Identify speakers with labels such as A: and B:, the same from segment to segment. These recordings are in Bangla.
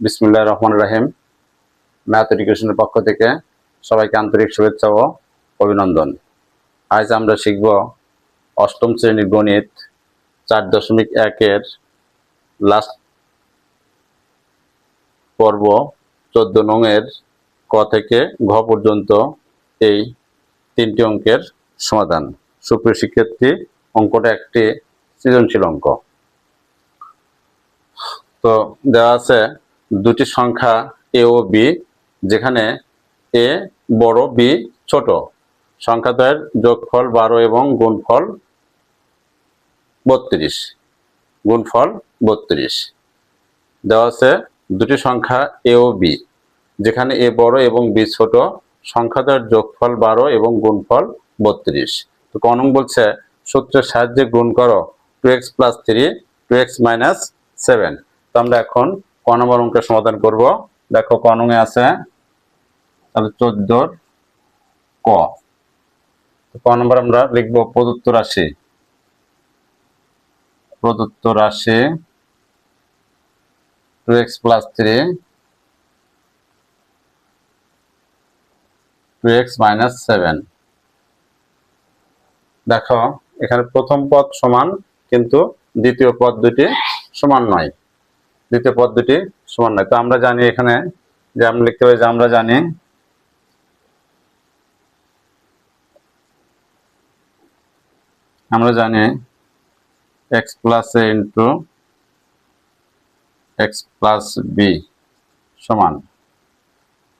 A: বিসমুল্লাহ রহমান রাহিম। ম্যাথ এডুকেশনের পক্ষ থেকে সবাইকে আন্তরিক শুভেচ্ছা ও অভিনন্দন। আজ আমরা শিখব অষ্টম শ্রেণির গণিত চার দশমিক একের লাস্ট পর্ব চোদ্দ নংয়ের ক থেকে ঘ পর্যন্ত এই তিনটি অঙ্কের সমাধান। সুপ্রিয় শিক্ষার্থী, অঙ্কটা একটি সৃজনশীল অঙ্ক। তো দেওয়া আছে দুটি সংখ্যা এ ও বি যেখানে এ বড় বি ছোট। সংখ্যাদ্বয়ের যোগফল বারো এবং গুণফল বত্রিশ। গুণফল বত্রিশ। দেওয়া আছে দুটি সংখ্যা এ ও বি যেখানে এ বড় এবং বি ছোট। সংখ্যাদ্বয়ের যোগফল বারো এবং গুণফল বত্রিশ। তো কনং বলছে, সূত্রের সাহায্যে গুণ করো। Two x plus three, two x minus seven. তো আমরা এখন ক নম্বর অঙ্কের সমাধান করব। দেখো ক নঙে আছে তাহলে চোদ্দোর ক। ক নম্বর আমরা লিখব প্রদত্ত রাশি। প্রদত্ত রাশি two x plus three two x minus seven. দেখো এখানে প্রথম পদ সমান কিন্তু দ্বিতীয় পদ দুটি সমান নয়। দ্বিতীয় পদ দুটি সমান নয়। তো আমরা জানি এখানে যে আমরা লিখতে পারি যে আমরা জানি আমরা জানি x plus a into x plus b সমান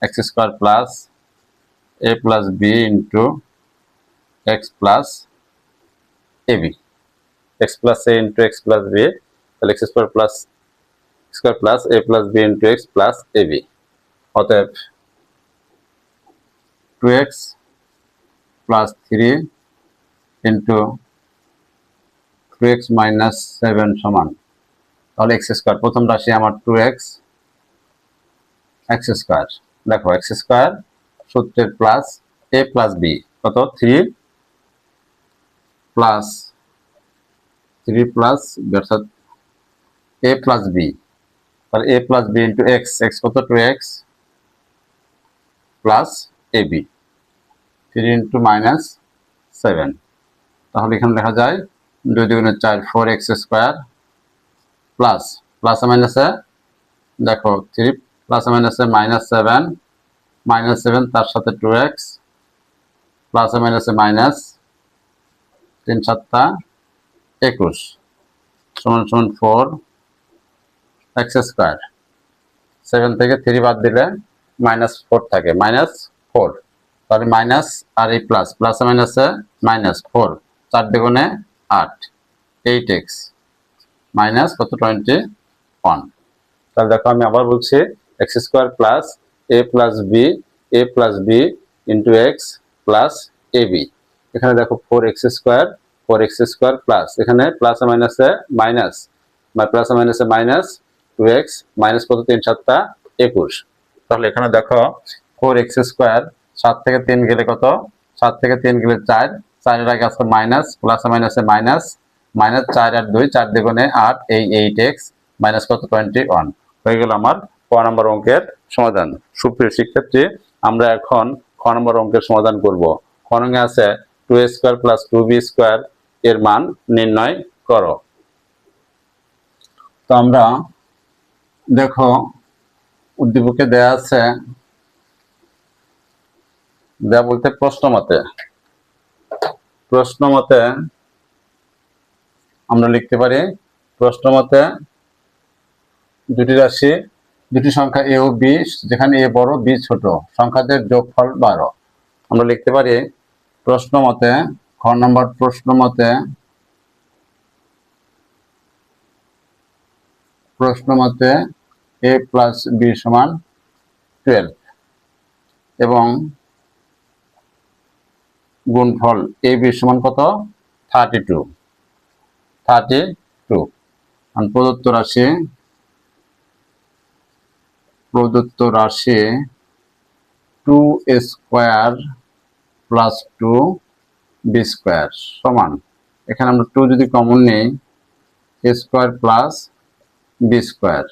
A: x square plus a plus b into x plus a b x plus a into x plus b তাহলে x square plus square plus a plus b into x plus a b. অতএব two x plus three into two x minus seven সমান। তাহলে এক্স স্কোয়ার, প্রথম রাশি আমার টু এক্স এক্স স্কোয়ার। দেখো, এক্স স্কোয়ার সূত্রের প্লাস এ প্লাস বি, কত? থ্রি প্লাস থ্রি প্লাস, অর্থাৎ এ প্লাস বি। তাহলে a plus b into x x কত? Two x plus a b three into minus seven তাহলে এখানে দেখা যায় দুই দুগুণে চার four x square plus plus মাইনাসে দেখো থ্রি প্লাস মাইনাসে মাইনাস সেভেন মাইনাস সেভেন তার সাথে টু এক্স প্লাস মাইনাসে মাইনাস তিন সাতটা একুশ, সমান সমান ফোর এক্স স্কোয়ার সেভেন থেকে থ্রি বাদ দিলে মাইনাস ফোর থাকে। মাইনাস ফোর তাহলে মাইনাস আর এই প্লাস প্লাস মাইনাসে মাইনাস ফোর চার দ্বিগুণে আট। এইট এক্স মাইনাস কত? টোয়েন্টি ওয়ান তাহলে দেখো আমি আবার বলছি x square plus a plus b a plus b into x plus a b এখানে দেখো four x square four x square plus এখানে প্লাস মাইনাসে মাইনাস প্লাস মাইনাসে মাইনাস টু এক্স মাইনাস কত? তিন সাতটা একুশ। তাহলে এখানে দেখো ফোর এক্স স্কোয়ার সাত থেকে তিন গেলে কত? সাত থেকে তিন গেলে চার। চারের আগে আসছে মাইনাস প্লাস মাইনাসে মাইনাস মাইনাস চার আর দুই, চার দ্বিগুণে আট, এই এইট এক্স মাইনাস কত? টোয়েন্টি ওয়ান হয়ে গেল আমার ক নম্বর অঙ্কের সমাধান। সুপ্রিয় শিক্ষার্থী, আমরা এখন খ নম্বর অঙ্কের সমাধান করব। খ নঙ্গে আছে two square plus two b square এর মান নির্ণয় করো। তো আমরা দেখো, উদ্দীপকে দেয়া আছে, দেয়া বলতে প্রশ্ন মতে। প্রশ্ন মতে আমরা লিখতে পারি, প্রশ্ন মতে দুটি রাশি, দুটি সংখ্যা এ ও বি, যেখানে এ বড়, বি ছোট, সংখ্যাদের যোগফল বারো। আমরা লিখতে পারি, প্রশ্ন মতে, খ নম্বর প্রশ্ন মতে প্রশ্ন মতে এ প্লাস বি সমান টুয়েলভ এবং গুণফল এ বি সমান কত? Thirty two. Thirty two. প্রদত্ত রাশি প্রদত্ত রাশি two square plus two b square সমান। এখানে আমরা টু যদি কমন নেই, a square plus b square.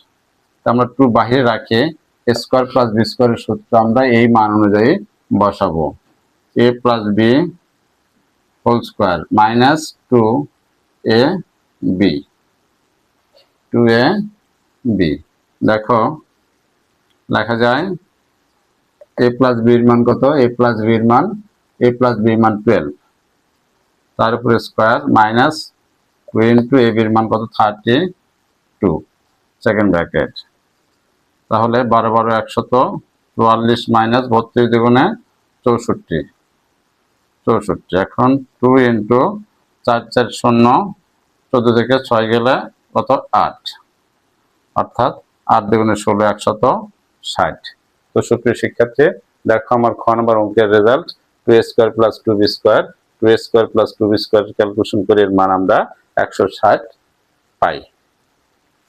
A: আমরা টু বাহিরে রাখে স্কোয়ার প্লাস বি স্কোয়ারের সূত্র আমরা এই মান অনুযায়ী বসাবো। A plus b whole square minus two a b two a b দেখো, লেখা যায় এ প্লাস বির মান কত? এ প্লাস বির মান এ প্লাস বি মান টুয়েলভ তার উপরে square minus two into a বির মান কত? থার্টি টু সেকেন্ড ব্র্যাকেট তাহলে বারো বারো একশত চুয়াল্লিশ মাইনাস বত্রিশ দ্বিগুণে চৌষট্টি। চৌষট্টি, এখন টু ইন্টু চার চার শূন্য, চোদ্দ থেকে ছয় গেলে কত? আট। অর্থাৎ আট দ্বিগুণে ষোলো একশত ষাট। সুপ্রিয় শিক্ষার্থী, দেখো আমার খ নম্বর অঙ্কের result two square plus two b square two square plus two b square calculation করে এর মান আমরা একশো ষাট পাই।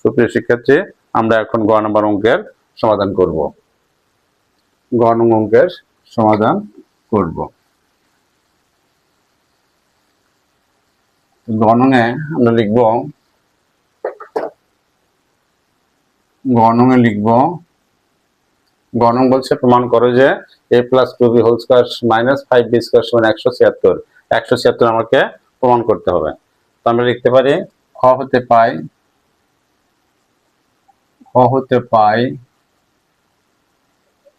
A: সুপ্রিয় শিক্ষার্থী আমরা এখন গ নম্বর অঙ্কের সমাধান করব। গ নম্বর অঙ্কের সমাধান করব। গণনে আমরা লিখব, গণনে লিখব, গণন বলছে প্রমাণ করো যে a plus two b whole square minus five b square সমান একশো ছিয়াত্তর। একশো ছিয়াত্তর আমাকে প্রমাণ করতে হবে। তো আমরা লিখতে পারি, খ হতে পাই খ হতে পাই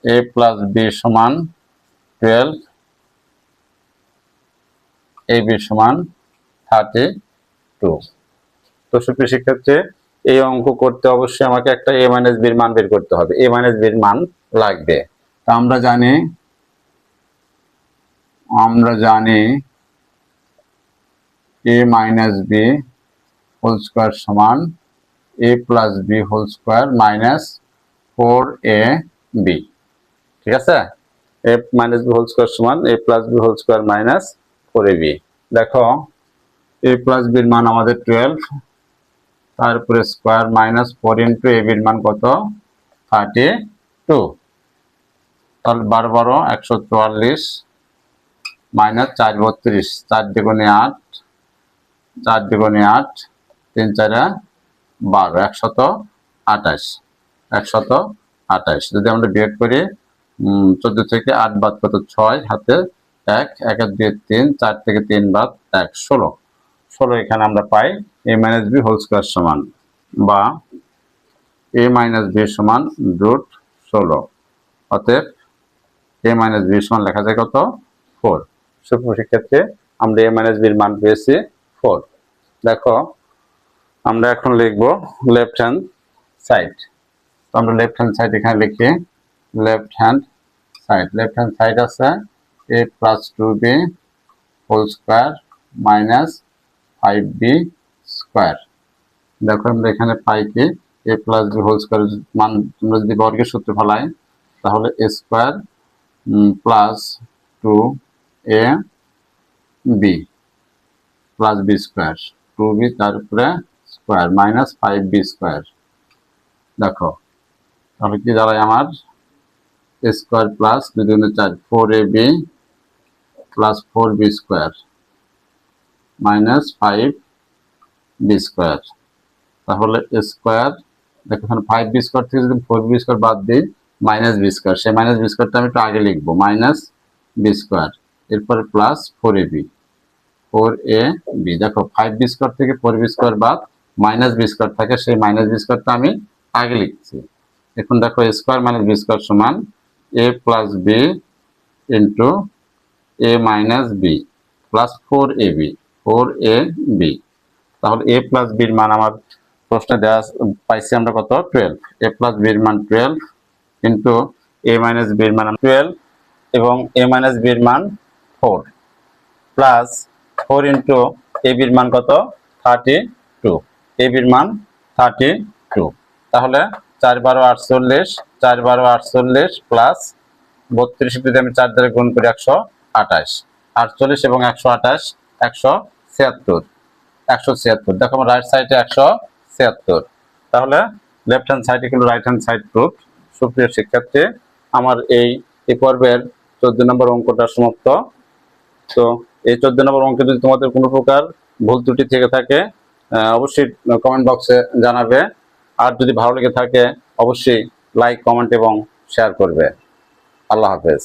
A: এ প্লাস বি সমান টুয়েলভ, এ বি সমান থার্টি টু। তো সুপ্রিয় শিক্ষার্থী, এই অঙ্ক করতে অবশ্যই আমাকে একটা এ মাইনাস বির মান বের করতে হবে। এ মাইনাস বির মান লাগবে। তা আমরা জানি আমরা জানি a minus b whole square সমান a plus b whole square minus four a b ঠিক আছে? A minus b whole square সমান a plus b whole square minus four a b দেখো এ প্লাস বির মান আমাদের টুয়েলভ তারপরে square minus four into a বির মান কত? থার্টি টু তাহলে বারো বারো, একশো চুয়াল্লিশ মাইনাস চার বত্রিশ, চার দ্বিগুণে আট, চার দ্বিগুণে আট, তিন চারে বারো, একশত আঠাশ একশত আঠাশ। যদি আমরা বিয়োগ করি চোদ্দ থেকে আট বাদ কত? ছয়, হাতে এক এক দুই তিন, চার থেকে তিন বাদ এক, ষোলো। ষোলো এখানে আমরা পাই a minus b whole square সমান বা এ মাইনাস বি সমান রুট ষোলো। অতএব এ মাইনাস বি সমান লেখা যায় কত? ফোর শিক্ষার্থে আমরা এ মাইনাস বির মান পেয়েছি ফোর দেখো আমরা এখন লিখব লেফট হ্যান্ড সাইড তো আমরা লেফট হ্যান্ড সাইড এখানে লিখি। Left hand side left hand side আছে a plus two b whole square minus five b square দেখো আমরা এখানে পাই কি? A plus b whole square মান তোমরা যদি বর্গের সূত্রে ফেলাই, তাহলে a square plus two a b plus b square two b তারপরে square minus five b square দেখো তাহলে কি দাঁড়ায় আমার? স্কোয়ার প্লাস দুই দুগুণে চার four a b plus four b square minus five b square তাহলে স্কোয়ার দেখো এখানে ফাইভ বি স্কোয়ার থেকে যদি ফোর বি স্কোয়ার বাদ দিই মাইনাস বি স্কোয়ার সেই মাইনাস বি স্কোয়ারটা আমি একটু আগে লিখব মাইনাস বি স্কোয়ার এরপরে plus four a b four a b দেখো ফাইভ বি স্কোয়ার থেকে ফোর বি স্কোয়ার বাদ মাইনাস বি স্কোয়ার থাকে, সেই মাইনাস বি স্কোয়ারটা আমি আগে লিখছি। এখন দেখো স্কোয়ার মাইনাস বি স্কোয়ার সমান a plus b into a minus b plus four a b four a b তাহলে এ প্লাস বির মান আমার প্রশ্নে দেওয়া পাইছি আমরা কত? টুয়েলভ এ প্লাস বির মান টুয়েলভ কিন্তু এ মাইনাস বির মান টুয়েলভ এবং এ মাইনাস বির মান four plus four into a বির মান কত? থার্টি টু এ বির মান থার্টি টু তাহলে চার বারো আটচল্লিশ, চার বারো আটচল্লিশ প্লাস বত্রিশ যদি আমি চার দ্বারা গুণ করি একশো আঠাশ। আটচল্লিশ এবং একশো আঠাশ, একশো ছিয়াত্তর। একশো ছিয়াত্তর। দেখো আমার রাইট সাইডে একশো ছিয়াত্তর। তাহলে লেফট হ্যান্ড সাইডে কিন্তু রাইট হ্যান্ড সাইড প্রুফ সুপ্রিয় শিক্ষার্থী, আমার এই এই পর্বের চোদ্দ নম্বর অঙ্কটা সমাপ্ত। তো এই চোদ্দ নম্বর অঙ্কে যদি তোমাদের কোনো প্রকার ভুল ত্রুটি থেকে থাকে অবশ্যই কমেন্ট বক্সে জানাবে। আর যদি ভালো লেগে থাকে, অবশ্যই লাইক কমেন্ট এবং শেয়ার করবে। আল্লাহ হাফেজ।